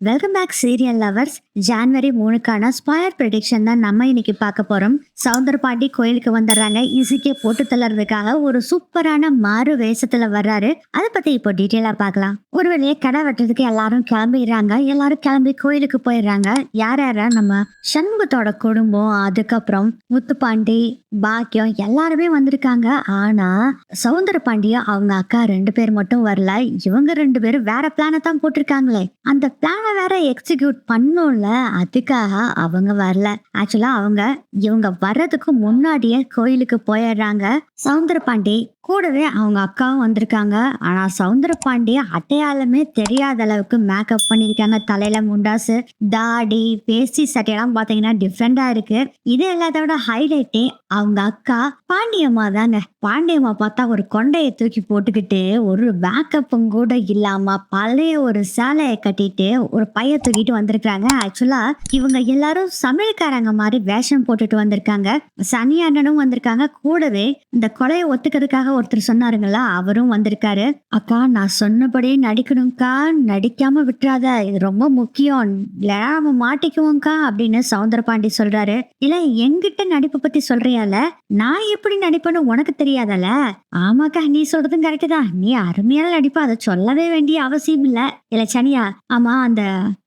Welcome back serial lovers January மூணுக்கான ஸ்பாயர் prediction தான் நம்ம இன்னைக்கு பார்க்க போறோம். சவுந்தர பாண்டி கோயிலுக்கு வந்துடுறாங்க. இசுக்கே போட்டு தள்ளறதுக்காக ஒரு சூப்பரான மாறு வேஷத்துல வர்றாரு. அதை பத்தி இப்போ டீட்டெயிலா பார்க்கலாம். ஒரு வழியே கடை வெட்டுறதுக்கு எல்லாரும் கிளம்பிடுறாங்க. எல்லாரும் கிளம்பி கோயிலுக்கு போயிடுறாங்க. யார் யாரா நம்ம சண்முகத்தோட குடும்பம் அதுக்கப்புறம் முத்துப்பாண்டி பாக்கியம் எல்லாருமே வந்திருக்காங்க. ஆனா சவுந்தர பாண்டியும் அவங்க அக்கா ரெண்டு பேர் மட்டும் வரல. இவங்க ரெண்டு பேரும் வேற பிளானை தான் போட்டிருக்காங்களே. அந்த பிளான் வேற எக்ஸிக்யூட் பண்ணும்ல அதுக்காக அவங்க வரல. ஆக்சுவலா அவங்க இவங்க வர்றதுக்கு முன்னாடியே கோயிலுக்கு போயிடுறாங்க. சவுந்தர பாண்டே கூடவே அவங்க அக்காவும் வந்திருக்காங்க. ஆனா சவுந்தர பாண்டிய அட்டையாளமே தெரியாத அளவுக்கு மேக்கப் பண்ணியிருக்காங்க. தலையில முண்டாசு தாடி பேசி சட்டையெல்லாம் பாத்தீங்கன்னா டிஃப்ரெண்டா இருக்கு. இது எல்லாத்தோட ஹைலைட்டே அவங்க அக்கா பாண்டியம்மா தாங்க பாண்டியம்மா பார்த்தா ஒரு கொண்டையை தூக்கி போட்டுக்கிட்டு ஒரு மேக்கப்பும் கூட இல்லாம பழைய ஒரு சேலையை கட்டிட்டு ஒரு பைய தூக்கிட்டு வந்திருக்காங்க ஆக்சுவலா இவங்க எல்லாரும் சமையல்காரங்க மாதிரி வேஷம் போட்டுட்டு வந்திருக்காங்க. சனி அண்ணனும் வந்திருக்காங்க. கூடவே இந்த கொலையை ஒத்துக்கிறதுக்காக ஒருத்தர் சொன்னாருங்களா? அவரும் வந்திருக்காரு. அக்கா நான் சொன்னபடியே நடிக்கணும்க்கா. நடிக்காம விட்டுறாத. இது ரொம்ப முக்கியம். இல்ல மாட்டிக்குவோம்க்கா அப்படின்னு சவுந்தர பாண்டி சொல்றாரு. இல்ல என்கிட்ட நடிப்பை பத்தி சொல்றியால? நான் எப்படி நடிப்பேன்னு உனக்கு தெரியாதல? ஆமாக்கா நீ சொல்றதும் கரெக்டு தான். நீ அருமையான நடிப்ப. அதை சொல்லவே வேண்டிய அவசியம் இல்ல. இல்ல சனியா. ஆமா அந்த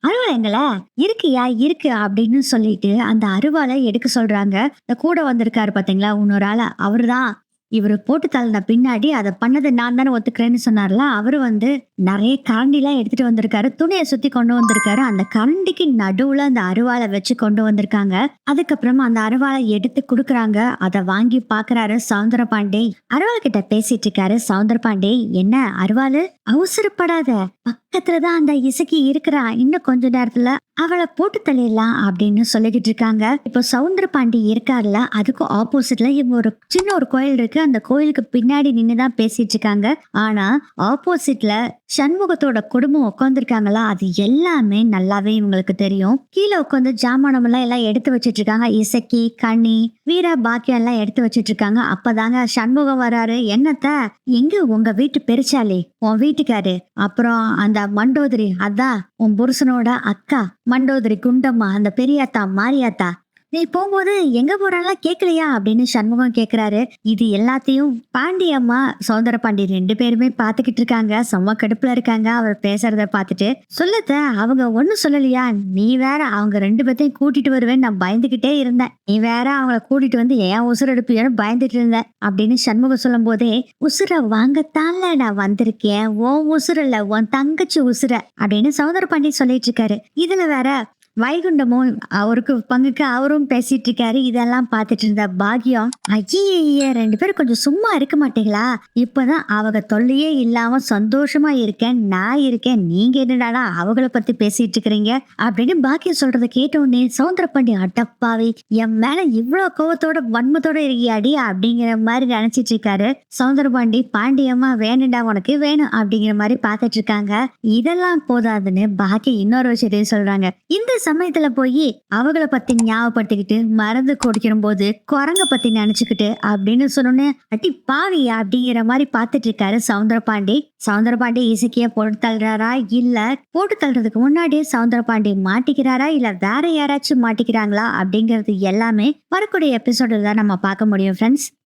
அருவாள் எங்கள இருக்கியா இருக்கு அப்படின்னு சொல்லிட்டு அந்த அருவாளை எடுக்க சொல்றாங்க. இந்த கூட வந்திருக்காரு பாத்தீங்களா? இன்னொரு ஆள. அவர்தான். இவர் போட்டு தள்ளின பின்னாடி அதை பண்ணதை நான் தானே ஒத்துக்கிறேன்னு சொன்னார்ல அவரு வந்து நிறைய கரண்டிலாம் எடுத்துட்டு வந்திருக்காரு. துணியை சுத்தி கொண்டு வந்திருக்காரு. அந்த கரண்டிக்கு நடுவுல அந்த அருவாளை வச்சு கொண்டு வந்திருக்காங்க. அதுக்கப்புறமா அந்த அருவாளை எடுத்து கொடுக்குறாங்க. அதை வாங்கி பாக்குறாரு சவுந்தர பாண்டே அருவாள் கிட்ட பேசிட்டு இருக்காரு. சவுந்தர பாண்டே என்ன அருவாளு? அவசரப்படாத. பக்கத்துலதான் அந்த இசைக்கு இருக்கிறா. இன்னும் கொஞ்ச நேரத்துல அவளை போட்டு தள்ளிடலாம் அப்படின்னு சொல்லிக்கிட்டு இருக்காங்க. இப்போ சவுந்தர பாண்டி இருக்காருல்ல அதுக்கு ஆப்போசிட்ல இவங்க ஒரு சின்ன ஒரு கோயில் இருக்கு. அந்த கோயிலுக்கு பின்னாடி நின்று தான் பேசிட்டு இருக்காங்க. ஆனா ஆப்போசிட்ல சண்முகத்தோட குடும்பம் உட்காந்துருக்காங்களா அது எல்லாமே நல்லாவே இவங்களுக்கு தெரியும். கீழே உட்காந்து ஜாமானம் எல்லாம் எல்லாம் எடுத்து வச்சிட்டு இருக்காங்க இசக்கி கனி வீர பாக்கியம் எல்லாம் எடுத்து வச்சிட்டு இருக்காங்க அப்பதாங்க சண்முகம் வராரு. என்னத்த? எங்க உங்க வீட்டு பெருச்சாலி உன் வீட்டுக்காரு. அப்புறம் அந்த மண்டோதரி அதான் உன் புருஷனோட அக்கா. மண்டோதரி குண்டம்மா அந்த பெரியாத்தா மாரியாத்தா. நீ போகும்போது எங்க போறாங்களா கேட்கலையா அப்படின்னு சண்முகம் கேட்கிறாரு இது எல்லாத்தையும் பாண்டி அம்மா சௌந்தர பாண்டி ரெண்டு பேருமே பாத்துக்கிட்டு இருக்காங்க. செம்ம கடுப்புல இருக்காங்க. அவர் பேசுறத பார்த்துட்டு சொல்லத்த அவங்க ஒன்னும் சொல்லலையா? நீ வேற அவங்க ரெண்டு பேர்த்தையும் கூட்டிட்டு வருவேன் நான் பயந்துகிட்டே இருந்தேன். நீ வேற அவங்கள கூட்டிட்டு வந்து ஏன் உசுர எடுப்பியோன்னு பயந்துட்டு இருந்தேன் அப்படின்னு சண்முகம் சொல்லும் போதே உசுர வாங்கத்தான்ல நான் வந்திருக்கேன். உன் உசுர இல்ல உன் தங்கச்சி உசுர அப்படின்னு சௌந்தர பாண்டி சொல்லிட்டு இருக்காரு. இதுல வேற வைகுண்டமும் அவருக்கு பங்குக்கு அவரும் பேசிட்டு இருக்காரு இதெல்லாம் பார்த்துட்டு இருந்த பாக்கியம் ஐயே ரெண்டு பேரும் கொஞ்சம் சும்மா இருக்க மாட்டீங்களா? இப்பதான் அவங்க தொல்லையே இல்லாம சந்தோஷமா இருக்கேன் நான் இருக்கேன் நீங்க என்னடானா அவங்கள பத்தி பேசிட்டு இருக்கிறீங்க அப்படின்னு பாக்கியம் சொல்றத கேட்ட உடனே சவுந்தர பாண்டி அட்டப்பாவி என் மேல இவ்வளவு கோவத்தோட வன்மத்தோட இருக்கியாடி? அப்படிங்கிற மாதிரி நினைச்சிட்டு இருக்காரு சவுந்தர பாண்டி பாண்டியம்மா வேணுண்டா உனக்கு வேணும் அப்படிங்கிற மாதிரி பார்த்துட்டு இருக்காங்க இதெல்லாம் போதாதுன்னு பாக்கியம் இன்னொரு விஷயத்தையும் சொல்றாங்க. இந்த சமயத்துல போய் அவங்கள பத்தி ஞாபகப்படுத்திக்கிட்டு மருந்து குடிக்கிற போது குரங்க பத்தி நினைச்சுக்கிட்டு அப்படின்னு சொன்னோன்னு அட்டி பாவி அப்படிங்கிற மாதிரி பார்த்துட்டு இருக்காரு சவுந்தர பாண்டி சவுந்தர பாண்டி இசைக்கிய போட்டு தள்ளுறாரா? இல்ல போட்டு தள்ளுறதுக்கு முன்னாடியே சவுந்தர பாண்டி மாட்டிக்கிறாரா? இல்ல வேற யாராச்சும் மாட்டிக்கிறாங்களா? அப்படிங்கிறது எல்லாமே வரக்கூடிய எபிசோடில் தான் நம்ம பார்க்க முடியும் ஃப்ரெண்ட்ஸ்